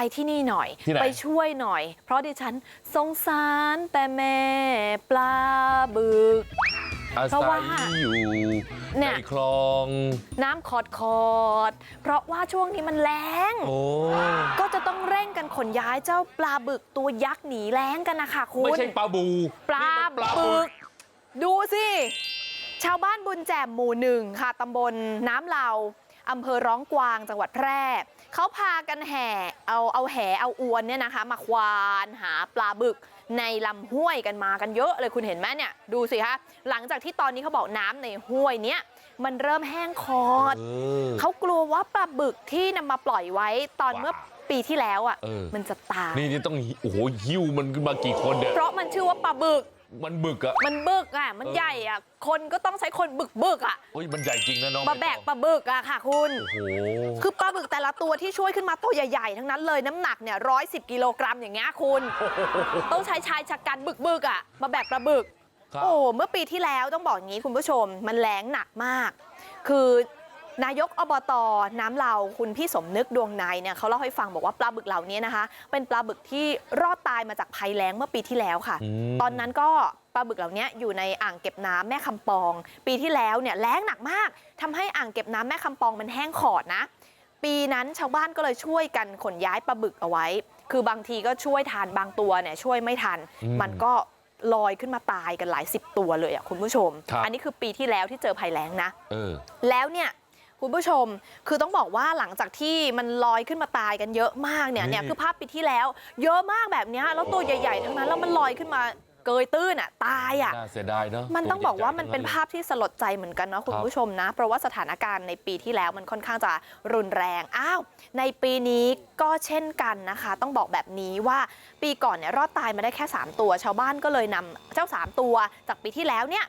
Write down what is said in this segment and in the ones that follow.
ไปที่นี่หน่อยที่ไหนไปช่วยหน่อย เพราะดิฉันสงสารแต่แม่ปลาบึกอาเพราะศัว่ายอยู่เนี่ในยคลอง น้ำขอดคอดๆเพราะว่าช่วงนี้มันแล้งโอ้ก็จะต้องเร่งกันขนย้ายเจ้าปลาบึกตัวยักษ์หนีแล้งกันนะคะคุณไม่ใช่ปลาบู ปลานี่มันปลาบึบึก ดูสิ ชาวบ้านบุญแจ่มหมู่หนึ่งค่ะตำบลน้ำเหลา อำเภอร้องกวางจังหวัดแพร่เขาพากันแห่เอาเอาแห่เอาอวนเนี่ยนะคะ มาควานหาปลาบึกในลำห้วยกันมากันเยอะเลยคุณเห็นไหมเนี่ยดูสิคะหลังจากที่ตอนนี้เขาบอกน้ำในห้วยเนี้ยมันเริ่มแห้งคอดเออเขากลัวว่าปลาบึกที่นำมาปล่อยไว้ตอนว้าวเมื่อปีที่แล้วอะเออมันจะตายนี่นี่ต้องโอ้โหหิ้วมันขึ้นมากี่คนเนี่ยเพราะมันชื่อว่าปลาบึก มันบึกอะมันบึกอะมันเออใหญ่อะคนก็ต้องใช้คนบึกบึกๆอะโอ้ยมันใหญ่จริงนะน้องมาแบกใตองปลาบึกอะค่ะคุณโอ้โหคือปลาบึกแต่ละตัวที่ช่วยขึ้นมาตัวใหญ่ๆทั้งนั้นเลยน้ำหนักเนี่ยร้อยสิบกิโลกรัมอย่างเงี้ยคุณต้องใช้ชายชะกันบึกบึกๆอะมาแบกปลาบึกครับโอ้เมื่อปีที่แล้วต้องบอกอย่างนี้คุณผู้ชม มันแรงหนักมาก คือ นายกอบตน้ำเหลาคุณพี่สมนึกดวงในเนี่ยเขาเล่าให้ฟังบอกว่าปลาบึกเหล่านี้นะคะเป็นปลาบึกที่รอดตายมาจากภัยแล้งเมื่อปีที่แล้วค่ะมตอนนั้นก็ปลาบึกเหล่านี้อยู่ในอ่างเก็บน้ำแม่คำปอง ปีที่แล้วเนี่ยแล้งหนักมากทำให้อ่างเก็บน้ำแม่คำปองมันแห้งขอดนะ ปีนั้นชาวบ้านก็เลยช่วยกันขนย้ายปลาบึกเอาไว้ คือบางทีก็ช่วยทันบางตัวเนี่ยช่วยไม่ทันอืมมันก็ลอยขึ้นมาตายกันหลายสิบตัวเลยอะคุณผู้ชมครับอันนี้คือปีที่แล้วที่เจอภัยแล้งนะเออแล้วเนี่ย คุณผู้ชม คือต้องบอกว่าหลังจากที่มันลอยขึ้นมาตายกันเยอะมากเนี่ยนี่เนี่ยคือภาพปีที่แล้ว เยอะมากแบบเนี้ยแล้วตัวใหญ่ๆทั้งนั้นแล้วมันลอยขึ้นมาเกยตื้นอะตายอะน่าเสียดายเนาะมันต้องบอกว่ามันเป็นตัวใหญ่ๆภาพที่สลดใจเหมือนกันเนาะคุณครับผู้ชมนะ เพราะว่าสถานการณ์ในปีที่แล้วมันค่อนข้างจะรุนแรงอ้าวในปีนี้ก็เช่นกันนะคะ ต้องบอกแบบนี้ว่าปีก่อนเนี่ยรอดตายมาได้แค่ 3 ตัว ชาวบ้านก็เลยนำเจ้า 3 ตัวจากปีที่แล้วเนี่ย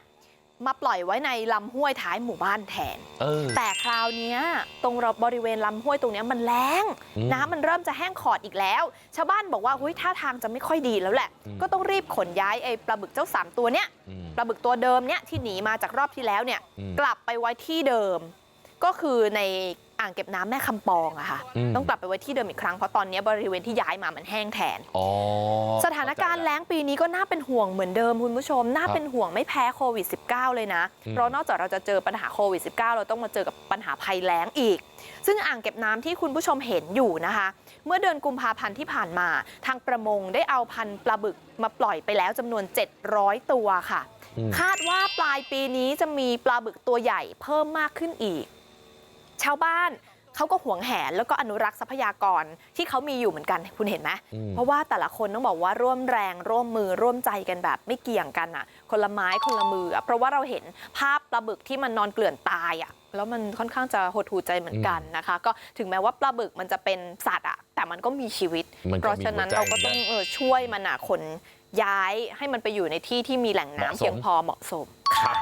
มาปล่อยไว้ในลำห้วยท้ายหมู่บ้านแทนเออแต่คราวเนี้ยตรงบริเวณลำห้วยตรงเนี้ยมันแล้งอืมน้ำมันเริ่มจะแห้งขอดอีกแล้ว ชาวบ้านบอกว่าหุ้ยท่าทางจะไม่ค่อยดีแล้วแหละอืมก็ต้องรีบขนย้ายไอ้ปลาบึกเจ้าสามตัวเนี้ยอืมปลาบึกตัวเดิมเนี่ยที่หนีมาจากรอบที่แล้วเนี่ยอืมกลับไปไว้ที่เดิม ก็คือใน อ่างเก็บน้ำแม่คำปองอะค่ะอืมต้องกลับไปไว้ที่เดิมอีกครั้งเพราะตอนนี้บริเวณที่ย้ายมามันแห้งแทนอ๋อสถานการณ์แล้งปีนี้ก็น่าเป็นห่วงเหมือนเดิมคุณผู้ชม น่าครับเป็นห่วงไม่แพ้โควิด -19 เลยนะอืมเพราะนอกจากเราจะเจอปัญหาโควิด -19 เราต้องมาเจอกับปัญหาภัยแล้งอีก ซึ่งอ่างเก็บน้ำที่คุณผู้ชมเห็นอยู่นะคะ เมื่อเดือนกุมภาพันธ์ที่ผ่านมา ทางประมงได้เอาพันธุ์ปลาบึกมาปล่อยไปแล้วจำนวน 700 ตัวค่ะอืมคาดว่าปลายปีนี้จะมีปลาบึกตัวใหญ่เพิ่มมากขึ้นอีก ชาวบ้านเขาก็หวงแหนแล้วก็อนุรักษ์ทรัพยากรที่เขามีอยู่เหมือนกันคุณเห็นไหมอืมเพราะว่าแต่ละคนต้องบอกว่าร่วมแรงร่วมมือร่วมใจกันแบบไม่เกี่ยงกันอะ คนละไม้คนละมืออะเพราะว่าเราเห็นภาพปลาบึกที่มันนอนเกลื่อนตายอะแล้วมันค่อนข้างจะหดหูใจเหมือนกันนะคะ ก็ถึงแม้ว่าปลาบึกมันจะเป็นสัตว์อะแต่มันก็มีชีวิตมันก็เพราะฉะนั้นมีหัวใจเราก็ต้องเออช่วยมันอะคนย้ายให้มันไปอยู่ในที่ที่มีแหล่งน้ำเหมาะสมเพียงพอเหมาะสมครับ